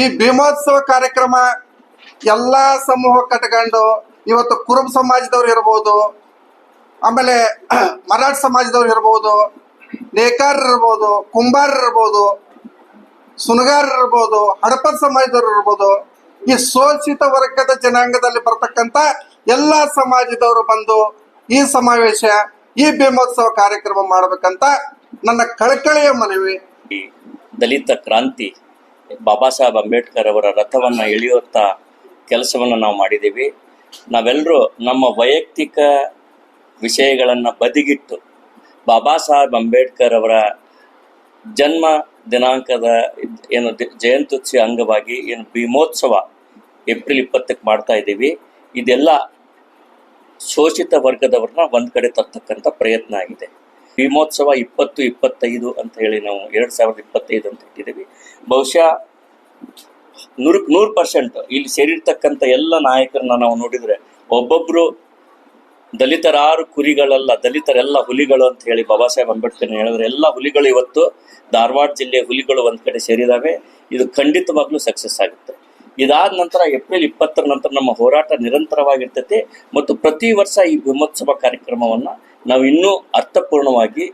ಈ ಭೀಮೋತ್ಸವ ಕಾರ್ಯಕ್ರಮ ಎಲ್ಲಾ ಸಮೂಹ ಕಟ್ಕೊಂಡು ಇವತ್ತು ಕುರುಬ ಸಮಾಜದವ್ರು ಇರ್ಬೋದು, ಆಮೇಲೆ ಮರಾಠ ಸಮಾಜದವ್ರು ಇರ್ಬೋದು, ನೇಕಾರ ಇರ್ಬೋದು, ಕುಂಬಾರ ಇರ್ಬೋದು, ಸುನಗಾರ ಇರ್ಬೋದು, ಹಡಪದ ಸಮಾಜದವ್ರು ಇರ್ಬೋದು, ಈ ಶೋಷಿತ ವರ್ಗದ ಜನಾಂಗದಲ್ಲಿ ಬರ್ತಕ್ಕಂಥ ಎಲ್ಲಾ ಸಮಾಜದವರು ಬಂದು ಈ ಸಮಾವೇಶ, ಈ ಭೀಮೋತ್ಸವ ಕಾರ್ಯಕ್ರಮ ಮಾಡಬೇಕಂತ ನನ್ನ ಕಳಕಳಿಯ ಮನವಿ. ದಲಿತ ಕ್ರಾಂತಿ ಬಾಬಾ ಸಾಹೇಬ್ ಅಂಬೇಡ್ಕರ್ ಅವರ ರಥವನ್ನು ಎಳೆಯುವಂಥ ಕೆಲಸವನ್ನು ನಾವು ಮಾಡಿದ್ದೀವಿ. ನಾವೆಲ್ಲರೂ ನಮ್ಮ ವೈಯಕ್ತಿಕ ವಿಷಯಗಳನ್ನು ಬದಿಗಿಟ್ಟು ಬಾಬಾ ಸಾಹೇಬ್ ಅಂಬೇಡ್ಕರ್ ಅವರ ಜನ್ಮ ದಿನಾಂಕದ ಏನು ಜಯಂತ್ಯುತ್ಸವ ಅಂಗವಾಗಿ ಏನು ಭೀಮೋತ್ಸವ ಏಪ್ರಿಲ್ ಇಪ್ಪತ್ತಕ್ಕೆ ಮಾಡ್ತಾ ಇದ್ದೀವಿ. ಇದೆಲ್ಲ ಶೋಷಿತ ವರ್ಗದವ್ರನ್ನ ಒಂದು ಕಡೆ ತರ್ತಕ್ಕಂಥ ಪ್ರಯತ್ನ ಆಗಿದೆ. ಭೀಮೋತ್ಸವ ಇಪ್ಪತ್ತು, ಇಪ್ಪತ್ತೈದು ಅಂತ ಹೇಳಿ ನಾವು ಎರಡು ಸಾವಿರದ ಇಪ್ಪತ್ತೈದು ಅಂತ ಇಟ್ಟಿದ್ದೀವಿ. ಬಹುಶಃ ನೂರು ನೂರು ಪರ್ಸೆಂಟ್ ಇಲ್ಲಿ ಸೇರಿರ್ತಕ್ಕಂಥ ಎಲ್ಲ ನಾಯಕರನ್ನ ನಾವು ನೋಡಿದರೆ ಒಬ್ಬೊಬ್ಬರು ದಲಿತರಾರು ಕುರಿಗಳಲ್ಲ, ದಲಿತರೆಲ್ಲ ಹುಲಿಗಳು ಅಂತ ಹೇಳಿ ಬಾಬಾ ಸಾಹೇಬ್ ಅಂಬೇಡ್ಕರ್ ಹೇಳಿದ್ರೆ ಎಲ್ಲ ಹುಲಿಗಳು ಇವತ್ತು ಧಾರವಾಡ ಜಿಲ್ಲೆಯ ಹುಲಿಗಳು ಒಂದು ಕಡೆ ಸೇರಿದಾವೆ. ಇದು ಖಂಡಿತವಾಗ್ಲೂ ಸಕ್ಸಸ್ ಆಗುತ್ತೆ. ಇದಾದ ನಂತರ ಏಪ್ರಿಲ್ ಇಪ್ಪತ್ತರ ನಂತರ ನಮ್ಮ ಹೋರಾಟ ನಿರಂತರವಾಗಿರ್ತೈತೆ ಮತ್ತು ಪ್ರತಿ ವರ್ಷ ಈ ಬ್ರಹ್ಮೋತ್ಸವ ಕಾರ್ಯಕ್ರಮವನ್ನು ನಾವು ಇನ್ನೂ ಅರ್ಥಪೂರ್ಣವಾಗಿ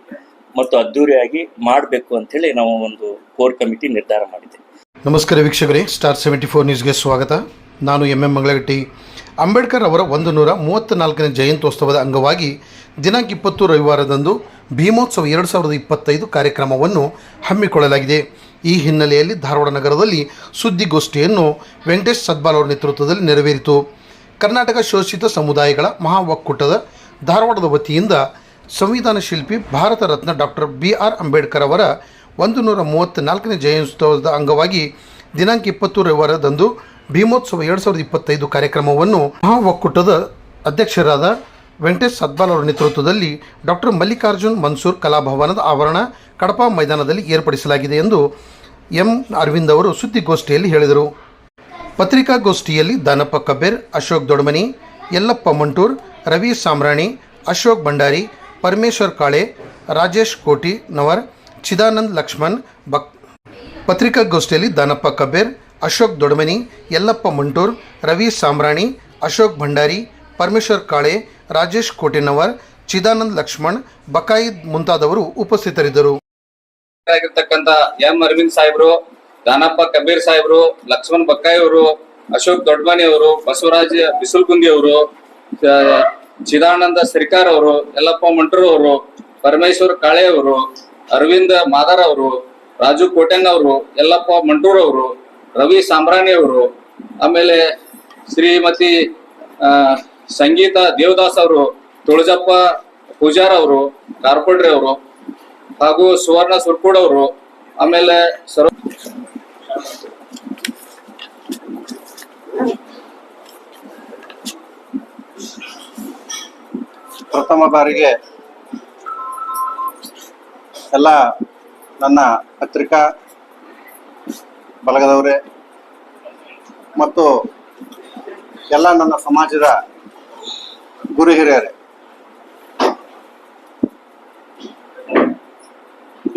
ಮತ್ತು ಅದ್ಧೂರಿಯಾಗಿ ಮಾಡಬೇಕು ಅಂತೇಳಿ ನಾವು ಒಂದು ಕೋರ್ ಕಮಿಟಿ ನಿರ್ಧಾರ ಮಾಡಿದೆ. ನಮಸ್ಕಾರ ವೀಕ್ಷಕರೇ ಸ್ಟಾರ್ ಸೆವೆಂಟಿ ಫೋರ್ ನ್ಯೂಸ್ಗೆ ಸ್ವಾಗತ. ನಾನು ಎಂ ಎಂ ಮಂಗಳಗಟ್ಟಿ. ಅಂಬೇಡ್ಕರ್ ಅವರ ಒಂದು ನೂರ ಮೂವತ್ತ ನಾಲ್ಕನೇ ಜಯಂತ್ಯೋತ್ಸವದ ಅಂಗವಾಗಿ ದಿನಾಂಕ ಇಪ್ಪತ್ತು ರವಿವಾರದಂದು ಭೀಮೋತ್ಸವ ಎರಡು ಸಾವಿರದ ಇಪ್ಪತ್ತೈದು ಕಾರ್ಯಕ್ರಮವನ್ನು ಹಮ್ಮಿಕೊಳ್ಳಲಾಗಿದೆ. ಈ ಹಿನ್ನೆಲೆಯಲ್ಲಿ ಧಾರವಾಡ ನಗರದಲ್ಲಿ ಸುದ್ದಿಗೋಷ್ಠಿಯನ್ನು ವೆಂಕಟೇಶ್ ಸದ್ಬಾಲ್ ಅವರ ನೇತೃತ್ವದಲ್ಲಿ ನೆರವೇರಿತು. ಕರ್ನಾಟಕ ಶೋಷಿತ ಸಮುದಾಯಗಳ ಮಹಾ ಒಕ್ಕೂಟದ ಧಾರವಾಡದ ವತಿಯಿಂದ ಸಂವಿಧಾನ ಶಿಲ್ಪಿ Bharat Ratna doctor B R Ambedkar ಅವರ ಒಂದು ನೂರ ಮೂವತ್ತ ನಾಲ್ಕನೇ ಜಯಂತ್ಯೋತ್ಸವದ ಅಂಗವಾಗಿ ದಿನಾಂಕ ಇಪ್ಪತ್ತು ರವಿವಾರದಂದು ಭೀಮೋತ್ಸವ ಎರಡು ಸಾವಿರದ ಇಪ್ಪತ್ತೈದು ಕಾರ್ಯಕ್ರಮವನ್ನು ಮಹಾ ಒಕ್ಕೂಟದ ಅಧ್ಯಕ್ಷರಾದ ವೆಂಕಟೇಶ್ ಸದ್ಬಾಲ್ ಅವರ ನೇತೃತ್ವದಲ್ಲಿ ಡಾಕ್ಟರ್ ಮಲ್ಲಿಕಾರ್ಜುನ್ ಮನ್ಸೂರ್ ಕಲಾಭವನದ ಆವರಣ ಕಡಪಾ ಮೈದಾನದಲ್ಲಿ ಏರ್ಪಡಿಸಲಾಗಿದೆ ಎಂದು ಎಂ. ಅರವಿಂದ್ ಅವರು ಸುದ್ದಿಗೋಷ್ಠಿಯಲ್ಲಿ ಹೇಳಿದರು. ಪತ್ರಿಕಾಗೋಷ್ಠಿಯಲ್ಲಿ ದಾನಪ್ಪ ಕಬೇರ್, ಅಶೋಕ್ ದೊಡಮನಿ, ಯಲ್ಲಪ್ಪ ಮಂಟೂರ್, ರವಿ ಸಾಮ್ರಾಣಿ, ಅಶೋಕ್ ಭಂಡಾರಿ, ಪರಮೇಶ್ವರ್ ಕಾಳೆ, ರಾಜೇಶ್ ಕೋಟಿ ನವರ್, ಚಿದಾನಂದ್ ಲಕ್ಷ್ಮಣ್, ಬಕ್ ಪತ್ರಿಕಾಗೋಷ್ಠಿಯಲ್ಲಿ ದಾನಪ್ಪ ಕಬೇರ್, ಅಶೋಕ್ ದೊಡಮನಿ, ಯಲ್ಲಪ್ಪ ಮಂಟೂರ್, ರವಿ ಸಾಮ್ರಾಣಿ, ಅಶೋಕ್ ಭಂಡಾರಿ, ಪರಮೇಶ್ವರ್ ಕಾಳೆ, ರಾಜೇಶ್ ಕೋಟೆನವರ್ ಚಿದಾನಂದ್ ಲಕ್ಷ್ಮಣ್, ಬಕಾಯಿದ್ ಮುಂತಾದವರು ಉಪಸ್ಥಿತರಿದ್ದರು. ಆಗಿರ್ತಕ್ಕಂತ ಎಂ ಅರವಿಂದ್ ಸಾಹೇಬ್ರು, ದಾನಪ್ಪ ಕಬೀರ್ ಸಾಹೇಬ್ರು, ಲಕ್ಷ್ಮಣ್ ಬಕ್ಕಾಯಿ ಅವರು, ಅಶೋಕ್ ದೊಡ್ಮನಿ ಅವರು, ಬಸವರಾಜ್ ಬಿಸುಲ್ಗುಂದಿ ಅವರು ಚಿದಾನಂದ ಸರಿಕಾರ್ ಅವರು, ಯಲ್ಲಪ್ಪ ಮಂಟ್ರು ಅವರು, ಪರಮೇಶ್ವರ್ ಕಾಳೆ ಅವರು, ಅರವಿಂದ್ ಮಾದಾರ್ ಅವರು, ರಾಜು ಕೋಟೆಂಗ್ ಅವರು, ಯಲ್ಲಪ್ಪ ಮಂಟೂರ್ ಅವರು, ರವಿ ಸಾಂಬ್ರಾಣಿ ಅವರು, ಆಮೇಲೆ ಶ್ರೀಮತಿ ಸಂಗೀತ ದೇವದಾಸ್ ಅವರು, ತುಳಜಪ್ಪ ಪೂಜಾರ್ ಅವರು, ಕಾರ್ಪೊಡ್ರೆ ಅವರು ಹಾಗೂ ಸುವರ್ಣ ಸುರ್ಕೂಡ್ ಅವರು, ಆಮೇಲೆ ಸರ್ ಪ್ರಥಮ ಬಾರಿಗೆ ಎಲ್ಲ ನನ್ನ ಪತ್ರಿಕಾ ಬಳಗದವರೇ ಮತ್ತು ಎಲ್ಲ ನನ್ನ ಸಮಾಜದ ಗುರು ಹಿರಿಯರೇ.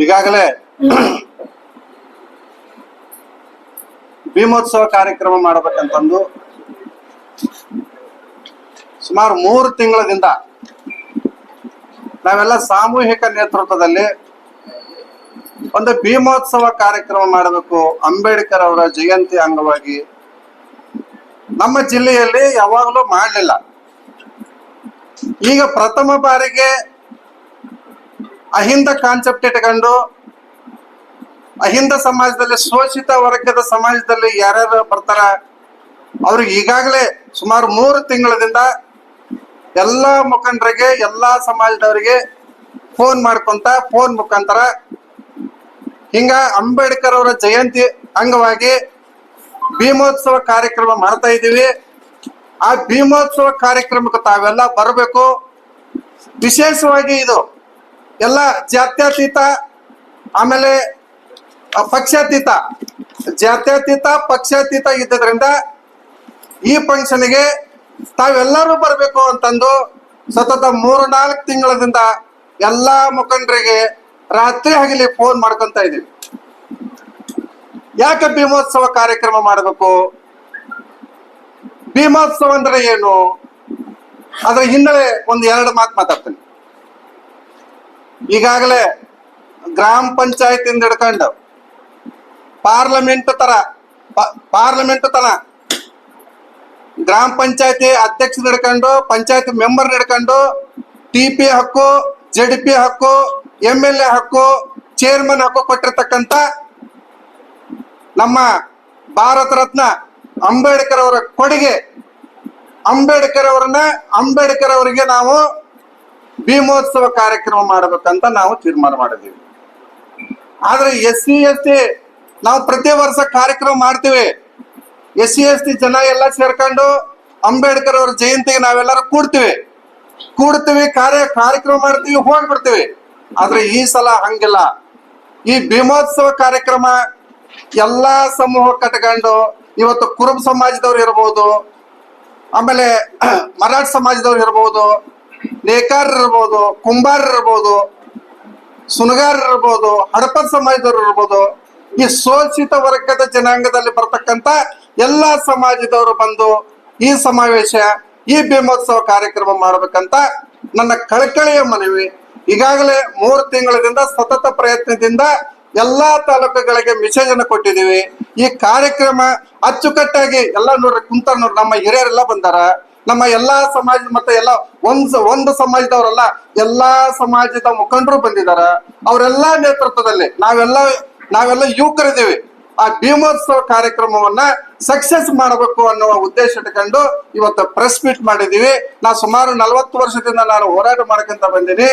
ಈಗಾಗಲೇ ಭೀಮೋತ್ಸವ ಕಾರ್ಯಕ್ರಮ ಮಾಡಬೇಕಂತಂದು ಸುಮಾರು ಮೂರು ತಿಂಗಳದಿಂದ ನಾವೆಲ್ಲ ಸಾಮೂಹಿಕ ನೇತೃತ್ವದಲ್ಲಿ ಒಂದು ಭೀಮೋತ್ಸವ ಕಾರ್ಯಕ್ರಮ ಮಾಡಬೇಕು. ಅಂಬೇಡ್ಕರ್ ಅವರ ಜಯಂತಿ ಅಂಗವಾಗಿ ನಮ್ಮ ಜಿಲ್ಲೆಯಲ್ಲಿ ಯಾವಾಗಲೂ ಮಾಡಲಿಲ್ಲ. ಈಗ ಪ್ರಥಮ ಬಾರಿಗೆ ಅಹಿಂದ ಕಾನ್ಸೆಪ್ಟ್ ಇಟ್ಕೊಂಡು ಅಹಿಂದ ಸಮಾಜದಲ್ಲಿ ಶೋಷಿತ ವರ್ಗದ ಸಮಾಜದಲ್ಲಿ ಯಾರ್ಯಾರು ಬರ್ತಾರ, ಅವ್ರಿಗೆ ಈಗಾಗಲೇ ಸುಮಾರು ಮೂರು ತಿಂಗಳದಿಂದ ಎಲ್ಲ ಮುಖಂಡರಿಗೆ, ಎಲ್ಲ ಸಮಾಜದವರಿಗೆ ಫೋನ್ ಮಾಡ್ಕೊಂತ ಫೋನ್ ಮುಖಾಂತರ ಹಿಂಗ ಅಂಬೇಡ್ಕರ್ ಅವರ ಜಯಂತಿ ಅಂಗವಾಗಿ ಭೀಮೋತ್ಸವ ಕಾರ್ಯಕ್ರಮ ಮಾಡ್ತಾ ಇದ್ದೀವಿ. ಆ ಭೀಮೋತ್ಸವ ಕಾರ್ಯಕ್ರಮಕ್ಕೆ ತಾವೆಲ್ಲ ಬರಬೇಕು. ವಿಶೇಷವಾಗಿ ಇದು ಎಲ್ಲ ಜಾತ್ಯತೀತ, ಆಮೇಲೆ ಪಕ್ಷಾತೀತ. ಜಾತ್ಯತೀತ, ಪಕ್ಷಾತೀತ ಇದ್ದದ್ರಿಂದ ಈ ಫಂಕ್ಷನ್ಗೆ ತಾವೆಲ್ಲರೂ ಬರಬೇಕು ಅಂತಂದು ಸತತ ಮೂರು ನಾಲ್ಕು ತಿಂಗಳದಿಂದ ಎಲ್ಲಾ ಮುಖಂಡರಿಗೆ ರಾತ್ರಿ ಹಗಲಿ ಫೋನ್ ಮಾಡ್ಕೊಂತ ಇದ್ದೀವಿ. ಯಾಕೆ ಭೀಮೋತ್ಸವ ಕಾರ್ಯಕ್ರಮ ಮಾಡಬೇಕು? ಭೀಮೋತ್ಸವ ಅಂದ್ರೆ ಏನು? ಅದರ ಹಿನ್ನೆಲೆ ಒಂದು ಎರಡು ಮಾತು ಮಾತಾಡ್ತೀನಿ. ಈಗಾಗಲೇ ಗ್ರಾಮ ಪಂಚಾಯತ್ ಇಂದ ಹಿಡ್ಕೊಂಡು ಪಾರ್ಲಿಮೆಂಟ್ ತರ ಪಾರ್ಲಮೆಂಟ್ ತರ ಗ್ರಾಮ ಪಂಚಾಯತಿ ಅಧ್ಯಕ್ಷ ಹಿಡ್ಕೊಂಡು, ಪಂಚಾಯತ್ ಮೆಂಬರ್ ಹಿಡ್ಕೊಂಡು, ಟಿ ಪಿ ಹಕ್ಕು ಜೆಡ್ ಪಿ ಹಕ್ಕು ಎಂ ಎಲ್ ಎ ಹಕ್ಕು, ಚೇರ್ಮನ್ ಹಕ್ಕು ಕೊಟ್ಟಿರ್ತಕ್ಕಂಥ ನಮ್ಮ ಭಾರತ ರತ್ನ ಅಂಬೇಡ್ಕರ್ ಅವರ ಕೊಡುಗೆ, ಅಂಬೇಡ್ಕರ್ ಅವರನ್ನ, ಅಂಬೇಡ್ಕರ್ ಅವರಿಗೆ ನಾವು ಭೀಮೋತ್ಸವ ಕಾರ್ಯಕ್ರಮ ಮಾಡಬೇಕಂತ ನಾವು ತೀರ್ಮಾನ ಮಾಡಿದ್ದೀವಿ. ಆದ್ರೆ ಎಸ್ ಸಿ ಎಸ್ ಟಿ ನಾವು ಪ್ರತಿ ವರ್ಷ ಕಾರ್ಯಕ್ರಮ ಮಾಡ್ತೀವಿ. ಎಸ್ ಸಿ ಎಸ್ ಟಿ ಜನ ಎಲ್ಲ ಸೇರ್ಕೊಂಡು ಅಂಬೇಡ್ಕರ್ ಅವ್ರ ಜಯಂತಿಗೆ ನಾವೆಲ್ಲರೂ ಕೂಡ್ತೀವಿ. ಕೂಡ್ತೀವಿ, ಕಾರ್ಯ, ಕಾರ್ಯಕ್ರಮ ಮಾಡ್ತೀವಿ, ಹೋಗ್ಬಿಡ್ತೀವಿ. ಆದ್ರೆ ಈ ಸಲ ಹಂಗಿಲ್ಲ. ಈ ಭೀಮೋತ್ಸವ ಕಾರ್ಯಕ್ರಮ ಎಲ್ಲಾ ಸಮೂಹ ಕಟ್ಕೊಂಡು ಇವತ್ತು ಕುರುಬ ಸಮಾಜದವ್ರು ಇರ್ಬೋದು, ಆಮೇಲೆ ಮರಾಠ ಸಮಾಜದವ್ರು ಇರ್ಬೋದು ನೇಕಾರರು ಇರ್ಬೋದು ಕುಂಬಾರರು ಇರ್ಬೋದು ಸುನಗಾರರು ಇರ್ಬೋದು ಹಡಪ ಸಮಾಜದವರು ಇರ್ಬೋದು, ಈ ಶೋಷಿತ ವರ್ಗದ ಜನಾಂಗದಲ್ಲಿ ಬರ್ತಕ್ಕಂತ ಎಲ್ಲಾ ಸಮಾಜದವರು ಬಂದು ಈ ಸಮಾವೇಶ, ಈ ಭೀಮೋತ್ಸವ ಕಾರ್ಯಕ್ರಮ ಮಾಡ್ಬೇಕಂತ ನನ್ನ ಕಳಕಳಿಯ ಮನವಿ. ಈಗಾಗಲೇ ಮೂರು ತಿಂಗಳಿಂದ ಸತತ ಪ್ರಯತ್ನದಿಂದ ಎಲ್ಲಾ ತಾಲೂಕುಗಳಿಗೆ ಮೆಸೇಜ್ ಅನ್ನು ಕೊಟ್ಟಿದ್ದೀವಿ. ಈ ಕಾರ್ಯಕ್ರಮ ಅಚ್ಚುಕಟ್ಟಾಗಿ ಎಲ್ಲ ನೋಡ್ರಿ ಕುಂತ ನೋಡ್ರಿ, ನಮ್ಮ ಹಿರಿಯರೆಲ್ಲ ಬಂದಾರ. ನಮ್ಮ ಎಲ್ಲಾ ಸಮಾಜ ಮತ್ತೆ ಎಲ್ಲ ಒಂದ್ ಒಂದು ಸಮಾಜದವರಲ್ಲ, ಎಲ್ಲಾ ಸಮಾಜದ ಮುಖಂಡರು ಬಂದಿದಾರ. ಅವರೆಲ್ಲಾ ನೇತೃತ್ವದಲ್ಲಿ ನಾವೆಲ್ಲ ನಾವೆಲ್ಲ ಯುವಕರಿದ್ದೀವಿ. ಆ ಭೀಮೋತ್ಸವ ಕಾರ್ಯಕ್ರಮವನ್ನ ಸಕ್ಸಸ್ ಮಾಡಬೇಕು ಅನ್ನುವ ಉದ್ದೇಶ ಇಟ್ಕೊಂಡು ಇವತ್ತು ಪ್ರೆಸ್ ಮೀಟ್ ಮಾಡಿದೀವಿ ನಾ ಸುಮಾರು ನಲವತ್ತು ವರ್ಷದಿಂದ ನಾನು ಹೋರಾಟ ಮಾಡ್ಕೊಂತ ಬಂದೀನಿ.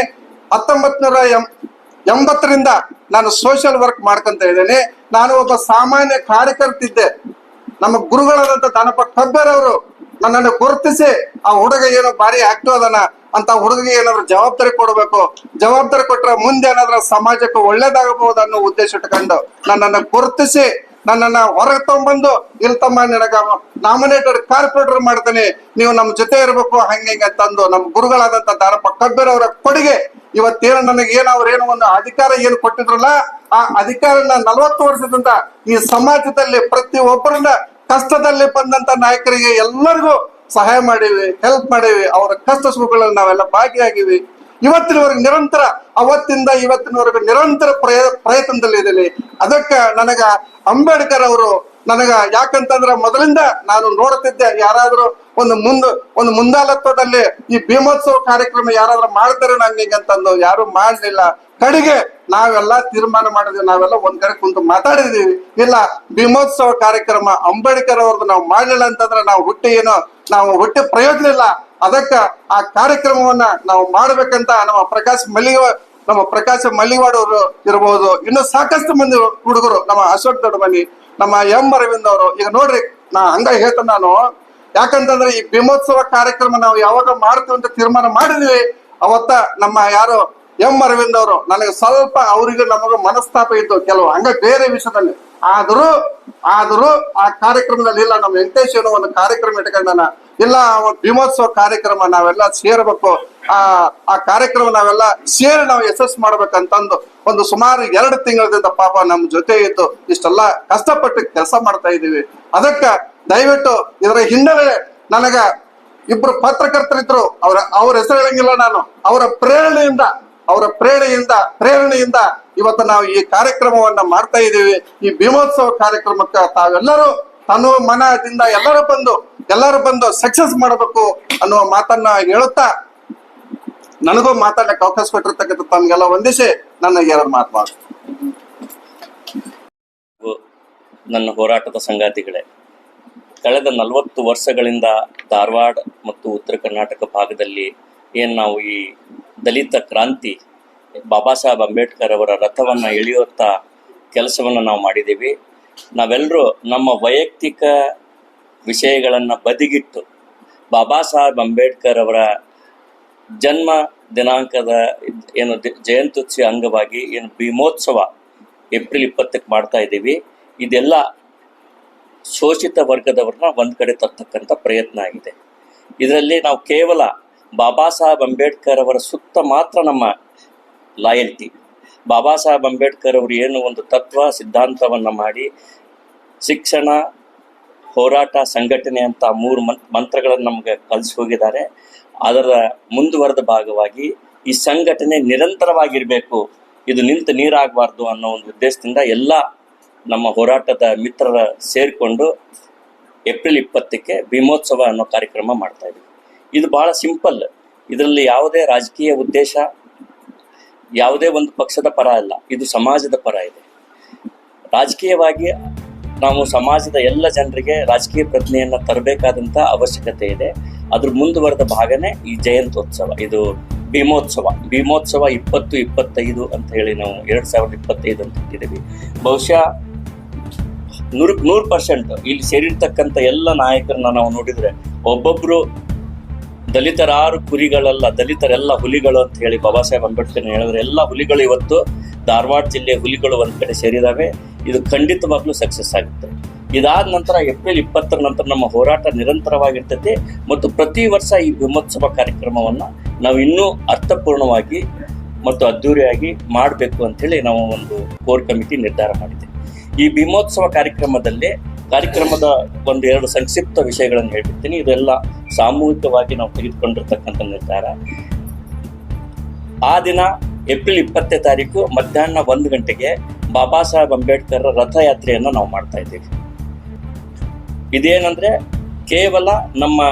ಹತ್ತೊಂಬತ್ ನೂರ ಎಂಬತ್ತರಿಂದ ನಾನು ಸೋಷಿಯಲ್ ವರ್ಕ್ ಮಾಡ್ಕೊಂತ ಇದ್ದೇನೆ. ನಾನು ಒಬ್ಬ ಸಾಮಾನ್ಯ ಕಾರ್ಯಕರ್ತಿದ್ದೆ. ನಮ್ಮ ಗುರುಗಳಾದಂತ ದಾನಪ್ಪ ಕಬ್ಬೇರವರು ನನ್ನನ್ನು ಗುರುತಿಸಿ ಆ ಹುಡುಗ ಏನೋ ಭಾರಿ ಆಕ್ಟಿವ್ ಅದನ್ನ ಅಂತ ಹುಡುಗಿಗೆ ಏನಾದ್ರು ಜವಾಬ್ದಾರಿ ಕೊಡಬೇಕು. ಜವಾಬ್ದಾರಿ ಕೊಟ್ಟರೆ ಮುಂದೆ ಏನಾದ್ರೂ ಸಮಾಜಕ್ಕೆ ಒಳ್ಳೇದಾಗಬಹುದು ಅನ್ನೋ ಉದ್ದೇಶ ಇಟ್ಕೊಂಡು ನನ್ನನ್ನು ಗುರುತಿಸಿ ನನ್ನನ್ನ ಹೊರಗೆ ತಗೊಂಡ್ಬಂದು, ಇಲ್ಲಿ ತಮ್ಮ ನಿನಗ ನಾಮಿನೇಟೆಡ್ ಕಾರ್ಪೊರೇಟರ್ ಮಾಡ್ತೇನೆ. ನೀವು ನಮ್ಮ ಜೊತೆ ಇರಬೇಕು, ಹಂಗೆ ಹಿಂಗೆ ತಂದು ನಮ್ಮ ಗುರುಗಳಾದಂತ ದಾರಪ್ಪ ಕಬ್ಬೀರ್ ಅವರ ಕೊಡುಗೆ. ಇವತ್ತೇನು ನನಗೆ ಏನು ಅವ್ರ ಏನೋ ಒಂದು ಅಧಿಕಾರ ಏನು ಕೊಟ್ಟಿದ್ರಲ್ಲ, ಆ ಅಧಿಕಾರನ ನಲವತ್ತು ವರ್ಷದಿಂದ ಈ ಸಮಾಜದಲ್ಲಿ ಪ್ರತಿ ಒಬ್ಬರನ್ನ ಕಷ್ಟದಲ್ಲಿ ಬಂದಂತ ನಾಯಕರಿಗೆ ಎಲ್ಲರಿಗೂ ಸಹಾಯ ಮಾಡೀವಿ ಹೆಲ್ಪ್ ಮಾಡೀವಿ. ಅವರ ಕಷ್ಟ ಸುಖಗಳಲ್ಲಿ ನಾವೆಲ್ಲ ಭಾಗಿಯಾಗಿವಿ. ಇವತ್ತಿನವರೆಗೆ ನಿರಂತರ, ಅವತ್ತಿಂದ ಇವತ್ತಿನವರೆಗೂ ನಿರಂತರ ಪ್ರಯ, ಪ್ರಯತ್ನದಲ್ಲಿ ಇದ್ದೀವಿ ಅದಕ್ಕೆ ನನಗ ಅಂಬೇಡ್ಕರ್ ಅವರು ನನಗ ಯಾಕಂತಂದ್ರ ಮೊದಲಿಂದ ನಾನು ನೋಡುತ್ತಿದ್ದೆ ಯಾರಾದ್ರೂ ಒಂದು ಮುಂದ, ಒಂದು ಮುಂದಾಲತ್ವದಲ್ಲಿ ಈ ಭೀಮೋತ್ಸವ ಕಾರ್ಯಕ್ರಮ ಯಾರಾದ್ರೂ ಮಾಡ್ತಾರೆ ನಂಗೆ ಅಂತಂದು ಯಾರು ಮಾಡ್ಲಿಲ್ಲ. ಕಡೆಗೆ ನಾವೆಲ್ಲ ತೀರ್ಮಾನ ಮಾಡಿದ್ವಿ, ನಾವೆಲ್ಲ ಒಂದ್ ಕಡೆ ಕುಂತು ಮಾತಾಡಿದೀವಿ. ಇಲ್ಲ, ಭೀಮೋತ್ಸವ ಕಾರ್ಯಕ್ರಮ ಅಂಬೇಡ್ಕರ್ ಅವ್ರದ್ದು ನಾವು ಮಾಡಲಿಲ್ಲ ಅಂತಂದ್ರೆ ನಾವು ಹುಟ್ಟಿ ಏನು, ನಾವು ಹುಟ್ಟಿ ಪ್ರಯೋಜನ ಇಲ್ಲ. ಅದಕ್ಕ ಆ ಕಾರ್ಯಕ್ರಮವನ್ನ ನಾವು ಮಾಡ್ಬೇಕಂತ ನಮ್ಮ ಪ್ರಕಾಶ್ ಮಲ್ಲಿಗ, ನಮ್ಮ ಪ್ರಕಾಶ್ ಮಲ್ಲಿವಾಡ್ ಅವರು ಇರಬಹುದು ಇನ್ನು ಸಾಕಷ್ಟು ಮಂದಿ ಹುಡುಗರು, ನಮ್ಮ ಅಶೋಕ್ ದೊಡ್ಡಮನಿ, ನಮ್ಮ ಎಂ ಅರವಿಂದ್ ಅವರು. ಈಗ ನೋಡ್ರಿ, ನಾ ಹಂಗ ಹೇಳ್ತ ನಾನು, ಯಾಕಂತಂದ್ರೆ ಈ ಭೀಮೋತ್ಸವ ಕಾರ್ಯಕ್ರಮ ನಾವು ಯಾವಾಗ ಮಾಡ್ತೀವಿ ಅಂತ ತೀರ್ಮಾನ ಮಾಡಿದ್ವಿ. ಅವತ್ತ ನಮ್ಮ ಯಾರು ಎಂ ಅರವಿಂದ್ ಅವರು, ನನಗೆ ಸ್ವಲ್ಪ ಅವರಿಗೆ ನಮಗೆ ಮನಸ್ತಾಪ ಇತ್ತು ಕೆಲವು ಹಂಗ ಬೇರೆ ವಿಷಯದಲ್ಲಿ. ಆದರೂ ಆದರೂ ಆ ಕಾರ್ಯಕ್ರಮದಲ್ಲಿ ಇಲ್ಲ, ನಮ್ಮ ವೆಂಕಟೇಶ್ ಏನೋ ಒಂದು ಕಾರ್ಯಕ್ರಮ ಇಟ್ಕೊಂಡನ ಇಲ್ಲ, ಭೀಮೋತ್ಸವ ಕಾರ್ಯಕ್ರಮ ನಾವೆಲ್ಲ ಸೇರ್ಬೇಕು, ಆ ಆ ಕಾರ್ಯಕ್ರಮ ನಾವೆಲ್ಲ ಸೇರಿ ನಾವು ಯಶಸ್ಸು ಮಾಡ್ಬೇಕಂತಂದು ಒಂದು ಸುಮಾರು ಎರಡು ತಿಂಗಳದಿಂದ ಪಾಪ ನಮ್ಮ ಜೊತೆ ಇತ್ತು ಇಷ್ಟೆಲ್ಲ ಕಷ್ಟಪಟ್ಟು ಕೆಲಸ ಮಾಡ್ತಾ ಇದ್ದೀವಿ. ಅದಕ್ಕ ದಯವಿಟ್ಟು ಇದರ ಹಿನ್ನೆಲೆ ನನಗ ಇಬ್ರು ಪತ್ರಕರ್ತರಿದ್ರು, ಅವರ, ಅವ್ರ ಹೆಸರು ಹೇಳಂಗಿಲ್ಲ ನಾನು, ಅವರ ಪ್ರೇರಣೆಯಿಂದ ಅವರ ಪ್ರೇರಣೆಯಿಂದ ಪ್ರೇರಣೆಯಿಂದ ಇವತ್ತು ನಾವು ಈ ಕಾರ್ಯಕ್ರಮವನ್ನ ಮಾಡ್ತಾ ಇದ್ದೀವಿ. ಈ ಭೀಮೋತ್ಸವ ಕಾರ್ಯಕ್ರಮಕ್ಕೆ ತಾವೆಲ್ಲರೂ ತನ್ನ ಮನದಿಂದ ಎಲ್ಲರೂ ಬಂದು ಎಲ್ಲರೂ ಬಂದು ಸಕ್ಸಸ್ ಮಾಡಬೇಕು ಅನ್ನುವ ಮಾತನ್ನ ಹೇಳುತ್ತಾ, ನನಗೂ ಮಾತಾಡಕ್ಕೆ ಅವಕಾಶ ಕೊಟ್ಟಿರ್ತಕ್ಕಂಥ ತಮ್ಗೆಲ್ಲ ವಂದಿಸಿ ನನ್ನ ಎರಡು ಮಾತು. ನನ್ನ ಹೋರಾಟದ ಸಂಗಾತಿಗಳೇ, ಕಳೆದ ನಲವತ್ತು ವರ್ಷಗಳಿಂದ ಧಾರವಾಡ ಮತ್ತು ಉತ್ತರ ಕರ್ನಾಟಕ ಭಾಗದಲ್ಲಿ ಏನು ನಾವು ಈ ದಲಿತ ಕ್ರಾಂತಿ, ಬಾಬಾ ಸಾಹೇಬ್ ಅಂಬೇಡ್ಕರ್ ಅವರ ರಥವನ್ನು ಎಳೆಯುವಂಥ ಕೆಲಸವನ್ನು ನಾವು ಮಾಡಿದ್ದೀವಿ. ನಾವೆಲ್ಲರೂ ನಮ್ಮ ವೈಯಕ್ತಿಕ ವಿಷಯಗಳನ್ನು ಬದಿಗಿಟ್ಟು ಬಾಬಾ ಸಾಹೇಬ್ ಅಂಬೇಡ್ಕರ್ ಅವರ ಜನ್ಮ ದಿನಾಂಕದ ಏನು ಜಯಂತ್ಯುತ್ಸವ ಅಂಗವಾಗಿ ಏನು ಭೀಮೋತ್ಸವ ಏಪ್ರಿಲ್ ಇಪ್ಪತ್ತಕ್ಕೆ ಮಾಡ್ತಾ ಇದ್ದೀವಿ. ಇದೆಲ್ಲ ಶೋಷಿತ ವರ್ಗದವ್ರನ್ನ ಒಂದು ಕಡೆ ತರ್ತಕ್ಕಂಥ ಪ್ರಯತ್ನ ಆಗಿದೆ. ಇದರಲ್ಲಿ ನಾವು ಕೇವಲ ಬಾಬಾ ಸಾಹೇಬ್ ಅಂಬೇಡ್ಕರ್ ಅವರ ಸುತ್ತ ಮಾತ್ರ ನಮ್ಮ ಲಾಯಲ್ಟಿ ಬಾಬಾ ಸಾಹೇಬ್ ಅಂಬೇಡ್ಕರ್ ಅವರು ಏನು ಒಂದು ತತ್ವ, ಸಿದ್ಧಾಂತವನ್ನು ಮಾಡಿ ಶಿಕ್ಷಣ, ಹೋರಾಟ, ಸಂಘಟನೆ ಅಂತ ಮೂರು ಮಂತ್ ಮಂತ್ರಗಳನ್ನು ನಮಗೆ ಕಲಿಸಿ ಹೋಗಿದ್ದಾರೆ. ಅದರ ಮುಂದುವರೆದ ಭಾಗವಾಗಿ ಈ ಸಂಘಟನೆ ನಿರಂತರವಾಗಿರಬೇಕು, ಇದು ನಿಂತು ನೀರಾಗಬಾರ್ದು ಅನ್ನೋ ಒಂದು ಉದ್ದೇಶದಿಂದ ಎಲ್ಲ ನಮ್ಮ ಹೋರಾಟದ ಮಿತ್ರರ ಸೇರಿಕೊಂಡು ಏಪ್ರಿಲ್ ಇಪ್ಪತ್ತಕ್ಕೆ ಭೀಮೋತ್ಸವ ಅನ್ನೋ ಕಾರ್ಯಕ್ರಮ ಮಾಡ್ತಾ ಇದ್ದೀವಿ. ಇದು ಬಹಳ ಸಿಂಪಲ್. ಇದರಲ್ಲಿ ಯಾವುದೇ ರಾಜಕೀಯ ಉದ್ದೇಶ, ಯಾವುದೇ ಒಂದು ಪಕ್ಷದ ಪರ ಅಲ್ಲ. ಇದು ಸಮಾಜದ ಪರ ಇದೆ. ರಾಜಕೀಯವಾಗಿ ನಾವು ಸಮಾಜದ ಎಲ್ಲ ಜನರಿಗೆ ರಾಜಕೀಯ ಪ್ರಜ್ಞೆಯನ್ನು ತರಬೇಕಾದಂಥ ಅವಶ್ಯಕತೆ ಇದೆ. ಅದ್ರ ಮುಂದುವರೆದ ಭಾಗನೇ ಈ ಜಯಂತ್ಯೋತ್ಸವ. ಇದು ಭೀಮೋತ್ಸವ. ಭೀಮೋತ್ಸವ ಇಪ್ಪತ್ತು, ಇಪ್ಪತ್ತೈದು ಅಂತ ಹೇಳಿ ನಾವು ಎರಡು ಸಾವಿರದ ಇಪ್ಪತ್ತೈದು ಅಂತ ಇಟ್ಟಿದ್ದೀವಿ ಬಹುಶಃ ನೂರಕ್ಕೆ ನೂರು ಪರ್ಸೆಂಟ್ ಇಲ್ಲಿ ಸೇರಿರ್ತಕ್ಕಂಥ ಎಲ್ಲ ನಾಯಕರನ್ನ ನಾವು ನೋಡಿದ್ರೆ ಒಬ್ಬೊಬ್ರು ದಲಿತರಾರು ಕುರಿಗಳಲ್ಲ, ದಲಿತರೆಲ್ಲ ಹುಲಿಗಳು ಅಂತ ಹೇಳಿ ಬಾಬಾ ಸಾಹೇಬ್ ಅಂಬೇಡ್ಕರ್ ಹೇಳಿದ್ರೆ. ಎಲ್ಲ ಹುಲಿಗಳು ಇವತ್ತು ಧಾರವಾಡ ಜಿಲ್ಲೆ ಹುಲಿಗಳು ಒಂದ್ ಕಡೆ ಸೇರಿದಾವೆ. ಇದು ಖಂಡಿತವಾಗ್ಲೂ ಸಕ್ಸಸ್ ಆಗುತ್ತೆ. ಇದಾದ ನಂತರ ಏಪ್ರಿಲ್ ಇಪ್ಪತ್ತರ ನಂತರ ನಮ್ಮ ಹೋರಾಟ ನಿರಂತರವಾಗಿರ್ತೈತಿ ಮತ್ತು ಪ್ರತಿ ವರ್ಷ ಈ ಭೀಮೋತ್ಸವ ಕಾರ್ಯಕ್ರಮವನ್ನ ನಾವು ಇನ್ನೂ ಅರ್ಥಪೂರ್ಣವಾಗಿ ಮತ್ತು ಅದ್ಧೂರಿಯಾಗಿ ಮಾಡಬೇಕು ಅಂತೇಳಿ ನಾವು ಒಂದು ಕೋರ್ ಕಮಿಟಿ ನಿರ್ಧಾರ ಮಾಡಿದೆ. ಈ ಭೀಮೋತ್ಸವ ಕಾರ್ಯಕ್ರಮದಲ್ಲಿ ಕಾರ್ಯಕ್ರಮದ ಒಂದು ಎರಡು ಸಂಕ್ಷಿಪ್ತ ವಿಷಯಗಳನ್ನು ಹೇಳ್ಬಿಡ್ತೀನಿ. ಇದೆಲ್ಲ ಸಾಮೂಹಿಕವಾಗಿ ನಾವು ತೆಗೆದುಕೊಂಡಿರ್ತಕ್ಕಂಥ ನಿರ್ಧಾರ. ಆ ದಿನ ಏಪ್ರಿಲ್ ಇಪ್ಪತ್ತನೇ ತಾರೀಕು ಮಧ್ಯಾಹ್ನ ಒಂದು ಗಂಟೆಗೆ ಬಾಬಾ ಸಾಹೇಬ್ ಅಂಬೇಡ್ಕರ್ ರಥಯಾತ್ರೆಯನ್ನು ನಾವು ಮಾಡ್ತಾ ಇದ್ದೀವಿ. ಇದೇನಂದ್ರೆ ಕೇವಲ ನಮ್ಮ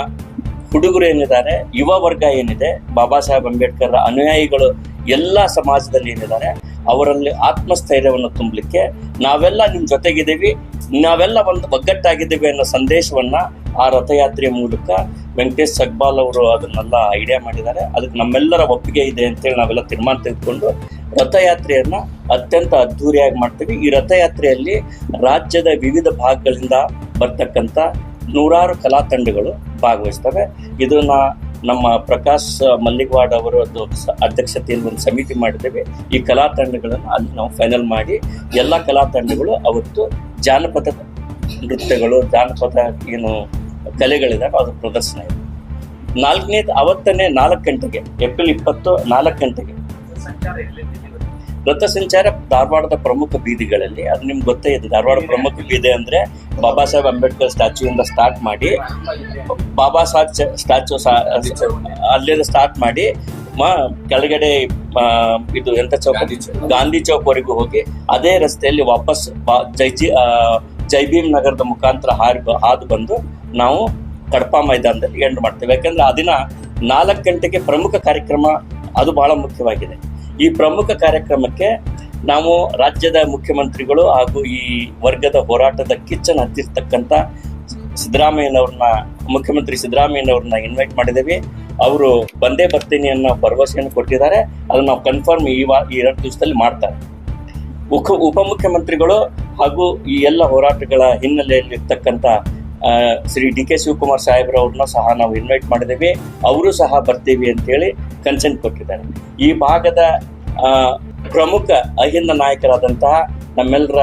ಹುಡುಗರು ಏನಿದ್ದಾರೆ, ಯುವ ವರ್ಗ ಏನಿದೆ, ಬಾಬಾ ಸಾಹೇಬ್ ಅಂಬೇಡ್ಕರ್ ಅನುಯಾಯಿಗಳು ಎಲ್ಲ ಸಮಾಜದಲ್ಲಿ ಏನಿದ್ದಾರೆ, ಅವರಲ್ಲಿ ಆತ್ಮಸ್ಥೈರ್ಯವನ್ನು ತುಂಬಲಿಕ್ಕೆ ನಾವೆಲ್ಲ ನಿಮ್ಮ ಜೊತೆಗಿದ್ದೀವಿ, ನಾವೆಲ್ಲ ಒಂದು ಒಗ್ಗಟ್ಟಾಗಿದ್ದೀವಿ ಅನ್ನೋ ಸಂದೇಶವನ್ನ ಆ ರಥಯಾತ್ರೆಯ ಮೂಲಕ ವೆಂಕಟೇಶ್ ಸಗ್ಬಾಲ್ ಅವರು ಅದನ್ನೆಲ್ಲ ಐಡಿಯಾ ಮಾಡಿದ್ದಾರೆ. ಅದಕ್ಕೆ ನಮ್ಮೆಲ್ಲರ ಒಪ್ಪಿಗೆ ಇದೆ ಅಂತೇಳಿ ನಾವೆಲ್ಲ ತೀರ್ಮಾನ ತೆಗೆದುಕೊಂಡು ರಥಯಾತ್ರೆಯನ್ನ ಅತ್ಯಂತ ಅದ್ಧೂರಿಯಾಗಿ ಮಾಡ್ತೀವಿ. ಈ ರಥಯಾತ್ರೆಯಲ್ಲಿ ರಾಜ್ಯದ ವಿವಿಧ ಭಾಗಗಳಿಂದ ಬರ್ತಕ್ಕಂಥ ನೂರಾರು ಕಲಾ ತಂಡಗಳು ಭಾಗವಹಿಸ್ತವೆ. ಇದನ್ನ ನಮ್ಮ ಪ್ರಕಾಶ್ ಮಲ್ಲಿಗ್ವಾಡ್ ಅವರು ಅಧ್ಯಕ್ಷತೆಯಲ್ಲಿ ಒಂದು ಸಮಿತಿ ಮಾಡಿದ್ದೇವೆ. ಈ ಕಲಾ ತಂಡಗಳನ್ನು ಅಲ್ಲಿ ನಾವು ಫೈನಲ್ ಮಾಡಿ, ಎಲ್ಲ ಕಲಾ ತಂಡಗಳು ಅವತ್ತು ಜಾನಪದ ನೃತ್ಯಗಳು, ಜಾನಪದ ಏನು ಕಲೆಗಳಿದಾಗ ಅದು ಪ್ರದರ್ಶನ ಇದೆ. ನಾಲ್ಕನೇದು, ಅವತ್ತನೇ ನಾಲ್ಕು ಗಂಟೆಗೆ, ಏಪ್ರಿಲ್ ಇಪ್ಪತ್ತು ನಾಲ್ಕು ಗಂಟೆಗೆ. ರಥ ಸಂಚಾರ ಧಾರವಾಡದ ಪ್ರಮುಖ ಬೀದಿಗಳಲ್ಲಿ, ಅದು ನಿಮ್ಗೆ ಗೊತ್ತೇ, ಇದೆ ಧಾರವಾಡ ಪ್ರಮುಖ ಬೀದಿ ಅಂದ್ರೆ ಬಾಬಾ ಸಾಹೇಬ್ ಅಂಬೇಡ್ಕರ್ ಸ್ಟ್ಯಾಚ್ಯೂ ಇಂದ ಸ್ಟಾರ್ಟ್ ಮಾಡಿ, ಬಾಬಾ ಸಾಹೇಬ್ ಸ್ಟ್ಯಾಚ್ಯೂ ಅಲ್ಲಿಂದ ಸ್ಟಾರ್ಟ್ ಮಾಡಿ, ಮ- ಕೆಳಗಡೆ ಇದು ಎಂತ ಚೌಕ ಗಾಂಧಿ ಚೌಕ್ವರೆಗೂ ಹೋಗಿ, ಅದೇ ರಸ್ತೆಯಲ್ಲಿ ವಾಪಸ್ ಜೈಜಿ ಜೈ ಭೀಮ್ ನಗರದ ಮುಖಾಂತರ ಹಾರಿ ಹಾದು ಬಂದು ನಾವು ಕಡಪ ಮೈದಾನದಲ್ಲಿ ಎಂಡ್ ಮಾಡ್ತೇವೆ. ಯಾಕಂದ್ರೆ ಆ ದಿನ ನಾಲ್ಕು ಗಂಟೆಗೆ ಪ್ರಮುಖ ಕಾರ್ಯಕ್ರಮ, ಅದು ಬಹಳ ಮುಖ್ಯವಾಗಿದೆ. ಈ ಪ್ರಮುಖ ಕಾರ್ಯಕ್ರಮಕ್ಕೆ ನಾವು ರಾಜ್ಯದ ಮುಖ್ಯಮಂತ್ರಿಗಳು ಹಾಗೂ ಈ ವರ್ಗದ ಹೋರಾಟದ ಕಿಚ್ಚನ್ನು ಹತ್ತಿರ್ತಕ್ಕಂಥ ಸಿದ್ದರಾಮಯ್ಯನವ್ರನ್ನ ಮುಖ್ಯಮಂತ್ರಿ ಸಿದ್ದರಾಮಯ್ಯನವ್ರನ್ನ ಇನ್ವೈಟ್ ಮಾಡಿದ್ದೀವಿ. ಅವರು ಬಂದೇ ಬರ್ತೀನಿ ಅನ್ನೋ ಭರವಸೆಯನ್ನು ಕೊಟ್ಟಿದ್ದಾರೆ. ಅದನ್ನು ನಾವು ಕನ್ಫರ್ಮ್ ಈ ವಾ ಈ ಎರಡು ದಿವಸದಲ್ಲಿ ಮಾಡ್ತಾರೆ. ಉಪ ಉಪಮುಖ್ಯಮಂತ್ರಿಗಳು ಹಾಗೂ ಈ ಎಲ್ಲ ಹೋರಾಟಗಳ ಹಿನ್ನೆಲೆಯಲ್ಲಿ ಇರ್ತಕ್ಕಂಥ ಆ, ಶ್ರೀ ಡಿ ಕೆ ಶಿವಕುಮಾರ್ ಸಾಹೇಬ್ರವ್ರನ್ನ ಸಹ ನಾವು ಇನ್ವೈಟ್ ಮಾಡಿದ್ದೇವೆ. ಅವರು ಸಹ ಬರ್ತೀವಿ ಅಂತೇಳಿ ಕನ್ಸೆಂಟ್ ಕೊಟ್ಟಿದ್ದಾರೆ. ಈ ಭಾಗದ ಪ್ರಮುಖ ಅಹಿಂದ ನಾಯಕರಾದಂತಹ ನಮ್ಮೆಲ್ಲರ